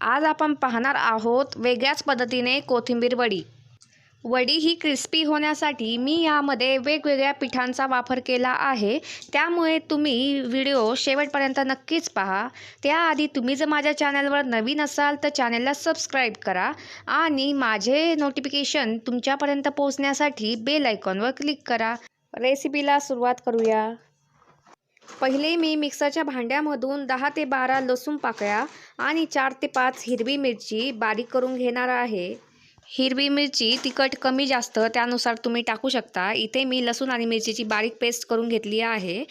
आज आपण पाहणार आहोत वेगळ्याच पद्धतीने कोथिंबीर वडी. वडी ही क्रिस्पी होण्यासाठी मी यामध्ये वेगवेगळ्या पिठांचा वापर केला आहे. त्यामुळे तुम्ही व्हिडिओ शेवटपर्यंत नक्कीच पहा. त्याआधी तुम्ही जर माझ्या चॅनलवर नवीन असाल तर चॅनलला सबस्क्राईब करा आणि माझे नोटिफिकेशन तुमच्यापर्यंत पोहोचण्यासाठी बेल आयकॉनवर क्लिक करा. रेसिपीला सुरुवात करूया. पहिले मी मिक्सरच्या भांड्यामधून दहा ते बारा लसूण पाकळ्या आणि चार ते पाच हिरवी मिरची बारीक करून घेणार आहे. हिरवी मिरची तिखट कमी जास्त त्यानुसार तुम्ही टाकू शकता. इथे मी लसूण आणि मिरचीची बारीक पेस्ट करून घेतली आहे.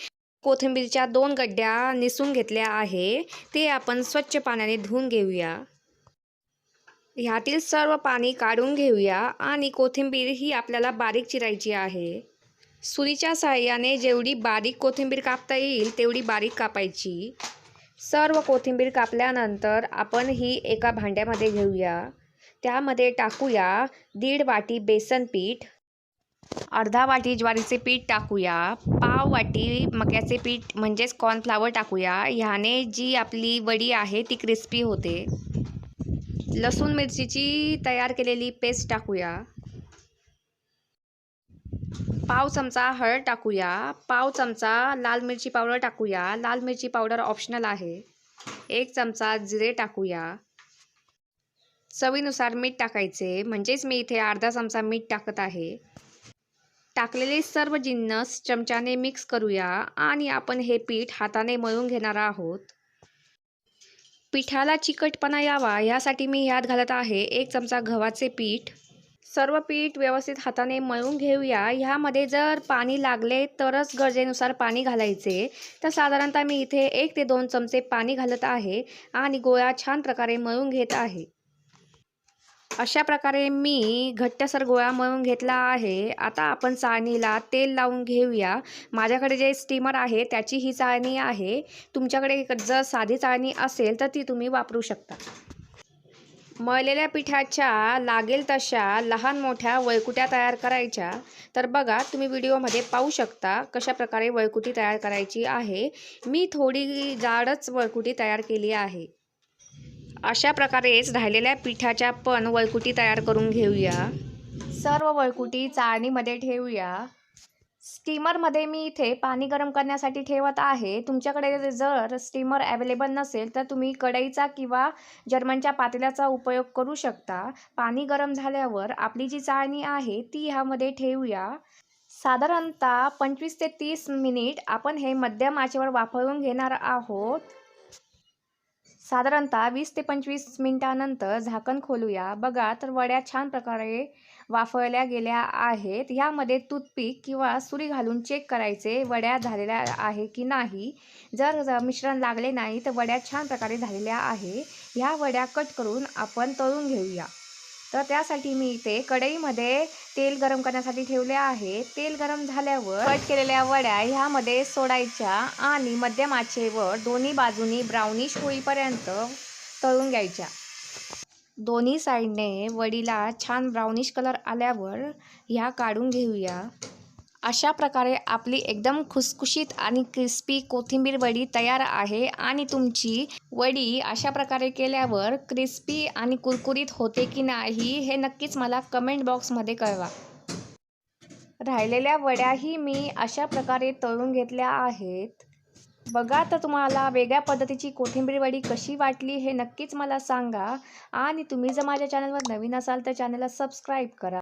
कोथिंबीरच्या दोन गड्ड्या निसून घेतल्या आहे. ते आपण स्वच्छ पाण्याने धुवून घेऊया. ह्यातील सर्व पाणी काढून घेऊया आणि कोथिंबीर ही आपल्याला बारीक चिरायची आहे. सुरीच्या साहाय्याने जेवढी बारीक कोथिंबीर कापता येईल तेवढी बारीक कापायची. सर्व कोथिंबीर कापल्यानंतर आपण ही एका भांड्यामध्ये घेऊया. त्यामध्ये टाकूया दीड वाटी बेसन पीठ अर्धा वाटी ज्वारीचे पीठ टाकूया पाव वाटी मक्याचे पीठ म्हणजेच कॉर्नफ्लावर टाकूया. ह्याने जी आपली वडी आहे ती क्रिस्पी होते. लसूण मिरचीची तयार केलेली पेस्ट टाकूया. पाव चमचा हळद टाकूया. पाव चमचा लाल मिरची पावडर टाकूया. लाल मिरची पावडर ऑप्शनल आहे. एक चमचा जिरे टाकूया. चवीनुसार मीठ टाकायचे. म्हणजेच मी इथे अर्धा चमचा मीठ टाकत आहे. टाकलेले सर्व जिन्नस चमच्याने मिक्स करूया आणि आपण हे पीठ हाताने मळून घेणार आहोत. पिठाला चिकटपणा यावा ह्यासाठी मी ह्यात घालत आहे एक चमचा गव्हाचे पीठ. सर्व पीठ व्यवस्थित हाताने मळून घेऊया. ह्यामध्ये जर पाणी लागले तरच गरजेनुसार पाणी घालायचे. तर साधारणतः मी इथे एक ते दोन चमचे पाणी घालत आहे आणि गोळा छान प्रकारे मळून घेत आहे. अशा प्रकारे मी घट्टसर गोळा मळून घेतला आहे. आता आपण चाळणीला तेल लावून घेऊया. माझ्याकडे जे स्टीमर आहे त्याची ही चाळणी आहे. तुमच्याकडे जर साधी चाळणी असेल तर ती तुम्ही वापरू शकता. मळलेल्या पिठाच्या लागेल तशा लहान मोठ्या वळकुट्या तयार करायच्या. तर बघा तुम्ही व्हिडिओमध्ये पाहू शकता कशा प्रकारे वळकुटी तयार करायची आहे. मी थोडी जाडच वळकुटी तयार केली आहे. अशा प्रकारेच राहिलेल्या पिठाच्या पण वळकुटी तयार करून घेऊया. सर्व वळकुटी चाळणीमध्ये ठेवूया. स्टीमरमध्ये मी इथे पाणी गरम करण्यासाठी ठेवत आहे. तुमच्याकडे जर स्टीमर अवेलेबल नसेल तर तुम्ही कढईचा किंवा जर्मनच्या पातेल्याचा उपयोग करू शकता. पाणी गरम झाल्यावर आपली जी चाळणी आहे ती ह्यामध्ये ठेवूया. साधारणतः पंचवीस ते तीस मिनिट आपण हे मध्यम आचेवर वाफळून घेणार आहोत. साधारणतः वीस ते पंचवीस मिनिटानंतर झाकण खोलूया. बघा तर वड्या छान प्रकारे वाफळल्या गेल्या आहेत. ह्यामध्ये टूथपिक किंवा सुरी घालून चेक करायचे वड्या झालेल्या आहे की नाही. जर मिश्रण लागले नाही तर वड्या छान प्रकारे झालेल्या आहे. ह्या वड्या कट करून आपण तळून घेऊया. तर त्यासाठी मी इथे कढईमध्ये तेल गरम करण्यासाठी ठेवले आहे. तेल गरम झाल्यावर कट केलेल्या वड्या ह्यामध्ये सोडायच्या आणि मध्यम आचेवर दोन्ही बाजूनी ब्राउनिश होईपर्यंत तळून घ्यायच्या. दोन्ही साईडने वडीला छान ब्राउनिश कलर आल्यावर ह्या काढून घेऊया. अशा प्रकारे आपली एकदम खुसखुशीत आणि क्रिस्पी कोथिंबीर वडी तयार आहे आणि तुमची वडी अशा प्रकारे केल्यावर क्रिस्पी आणि कुरकुरीत होते की नाही हे नक्कीच मला कमेंट बॉक्समध्ये कळवा. राहिलेल्या वड्याही मी अशा प्रकारे तळून घेतल्या आहेत. बघा तर तुम्हाला वेगळ्या पद्धतीची कोथिंबीर वडी कशी वाटली हे नक्कीच मला सांगा. आणि तुम्ही जर माझ्या चॅनलवर नवीन असाल तर चॅनलला सबस्क्राईब करा.